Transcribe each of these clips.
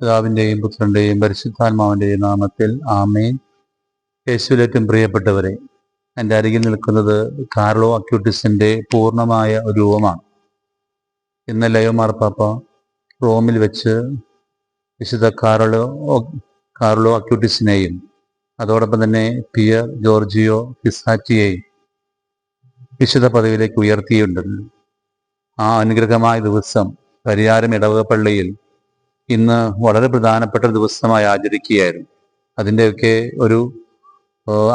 പിതാവിന്റെയും പുത്രന്റെയും പരിശുദ്ധാത്മാവിന്റെയും നാമത്തിൽ ആമേൻ. യേശുലേറ്റം പ്രിയപ്പെട്ടവരെ എന്റെ അരികിൽ നിൽക്കുന്നത് കാർലോ അക്യൂട്ടിസിന്റെ പൂർണമായ ഒരു രൂപമാണ്. ഇന്ന് ലയോ മാർപ്പാപ്പ റോമിൽ വെച്ച് വിശുദ്ധ കാർലോ കാർലോ അക്യൂട്ടിസിനെയും അതോടൊപ്പം തന്നെ പിയർ ജോർജിയോ ഫിസാറ്റിയെയും വിശുദ്ധ പദവിയിലേക്ക് ഉയർത്തിയിട്ടുണ്ട്. ആ അനുഗ്രഹമായ ദിവസം പരിയാരം ഇടവക പള്ളിയിൽ ഇന്ന് വളരെ പ്രധാനപ്പെട്ട ദിവസമായി ആചരിക്കുകയായിരുന്നു. അതിന്റെയൊക്കെ ഒരു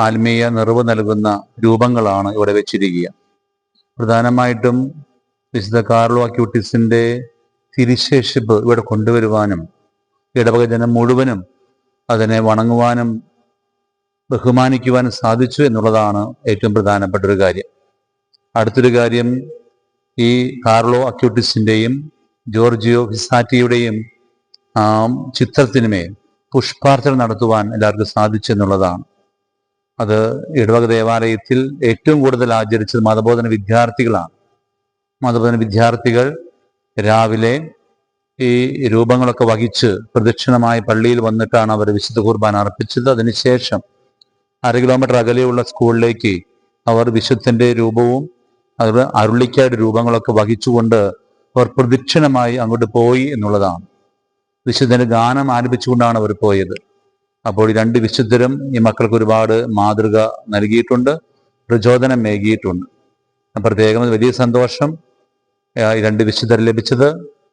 ആത്മീയ നിറവ് നൽകുന്ന രൂപങ്ങളാണ് ഇവിടെ വെച്ചിരിക്കുക. പ്രധാനമായിട്ടും വിശുദ്ധ കാർലോ അക്യൂട്ടിസിന്റെ തിരിശേഷിപ്പ് ഇവിടെ കൊണ്ടുവരുവാനും ഇടവക ജനം മുഴുവനും അതിനെ വണങ്ങുവാനും ബഹുമാനിക്കുവാനും സാധിച്ചു എന്നുള്ളതാണ് ഏറ്റവും പ്രധാനപ്പെട്ട ഒരു കാര്യം. അടുത്തൊരു കാര്യം ഈ കാർലോ അക്യൂട്ടിസിന്റെയും ജോർജിയോ ഫിസാറ്റിയുടെയും ചിത്രത്തിനുമേൽ പുഷ്പാർച്ചന നടത്തുവാൻ എല്ലാവർക്കും സാധിച്ചെന്നുള്ളതാണ്. അത് ഇടവക ദേവാലയത്തിൽ ഏറ്റവും കൂടുതൽ ആചരിച്ചത് മതബോധന വിദ്യാർത്ഥികളാണ്. മതബോധന വിദ്യാർത്ഥികൾ രാവിലെ ഈ രൂപങ്ങളൊക്കെ വഹിച്ച് പ്രദക്ഷിണമായി പള്ളിയിൽ വന്നിട്ടാണ് അവർ വിശുദ്ധ കുർബാന അർപ്പിച്ചത്. അതിനുശേഷം അര കിലോമീറ്റർ അകലെയുള്ള സ്കൂളിലേക്ക് അവർ വിശുദ്ധന്റെ രൂപവും അത് അരുളിക്കാട് രൂപങ്ങളൊക്കെ വഹിച്ചുകൊണ്ട് അവർ പ്രദക്ഷിണമായി അങ്ങോട്ട് പോയി എന്നുള്ളതാണ്. വിശുദ്ധന് ഗാനം ആലപിച്ചുകൊണ്ടാണ് അവർ പോയത്. അപ്പോൾ ഈ രണ്ട് വിശുദ്ധരും ഈ മക്കൾക്ക് ഒരുപാട് മാതൃക നൽകിയിട്ടുണ്ട് പ്രചോദനം മേകിയിട്ടുണ്ട് പ്രത്യേകം വലിയ സന്തോഷം ഈ രണ്ട് വിശുദ്ധർ ലഭിച്ചത്.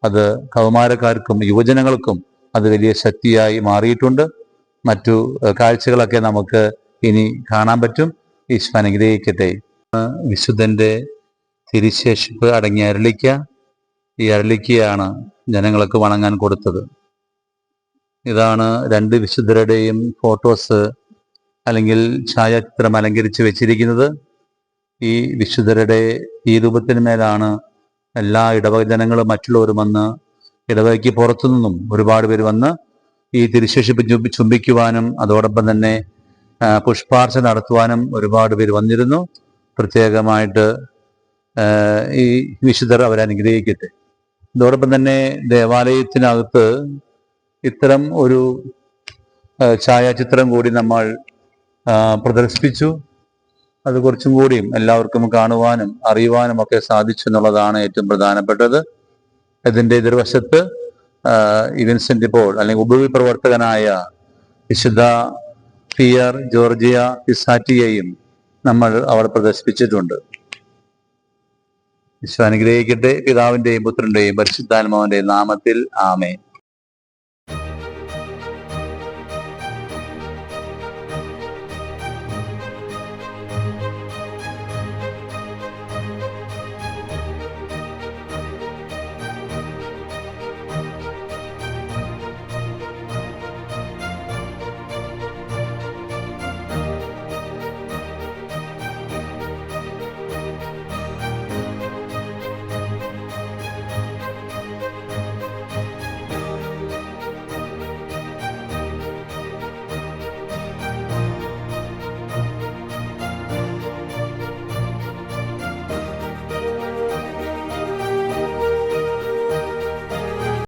അത് കൗമാരക്കാർക്കും യുവജനങ്ങൾക്കും അത് വലിയ ശക്തിയായി മാറിയിട്ടുണ്ട്. മറ്റു കാഴ്ചകളൊക്കെ നമുക്ക് ഇനി കാണാൻ പറ്റും. ഈശ്വൻ അനുഗ്രഹിക്കട്ടെ. വിശുദ്ധന്റെ തിരിശേഷിപ്പ് അടങ്ങിയ അരളിക്ക. ഈ അരളിക്കയാണ് ജനങ്ങൾക്ക് വണങ്ങാൻ കൊടുത്തത്. ഇതാണ് രണ്ട് വിശുദ്ധരുടെയും ഫോട്ടോസ് അല്ലെങ്കിൽ ഛായാചിത്രം അലങ്കരിച്ച് വെച്ചിരിക്കുന്നത്. ഈ വിശുദ്ധരുടെ ഈ രൂപത്തിന് മേലാണ് എല്ലാ ഇടവക ജനങ്ങളും മറ്റുള്ളവരും വന്ന് ഇടവകയ്ക്ക് പുറത്തു നിന്നും ഒരുപാട് പേര് വന്ന് ഈ തിരുശേഷിപ്പ് ചുംബി ചുംബിക്കുവാനും അതോടൊപ്പം തന്നെ പുഷ്പാർച്ച നടത്തുവാനും ഒരുപാട് പേര് വന്നിരുന്നു. പ്രത്യേകമായിട്ട് ഈ വിശുദ്ധർ അവരനുഗ്രഹിക്കട്ടെ അതോടൊപ്പം തന്നെ ദേവാലയത്തിനകത്ത് ഇത്തരം ഒരു ഛായാചിത്രം കൂടി നമ്മൾ പ്രദർശിപ്പിച്ചു. അത് കുറച്ചും കൂടിയും എല്ലാവർക്കും കാണുവാനും അറിയുവാനും ഒക്കെ സാധിച്ചു എന്നുള്ളതാണ് ഏറ്റവും പ്രധാനപ്പെട്ടത്. ഇതിന്റെ എതിർവശത്ത് ഇവിൻസെന്റ് ഇപ്പോൾ പോൾ അല്ലെങ്കിൽ ഉപവി പ്രവർത്തകനായ വിശുദ്ധ പിയർ ജോർജിയ പിസാറ്റിയെയും നമ്മൾ അവിടെ പ്രദർശിപ്പിച്ചിട്ടുണ്ട്. വിശ്വ അനുഗ്രഹിക്കട്ടെ. പിതാവിന്റെയും പുത്രന്റെയും നാമത്തിൽ ആമേൻ.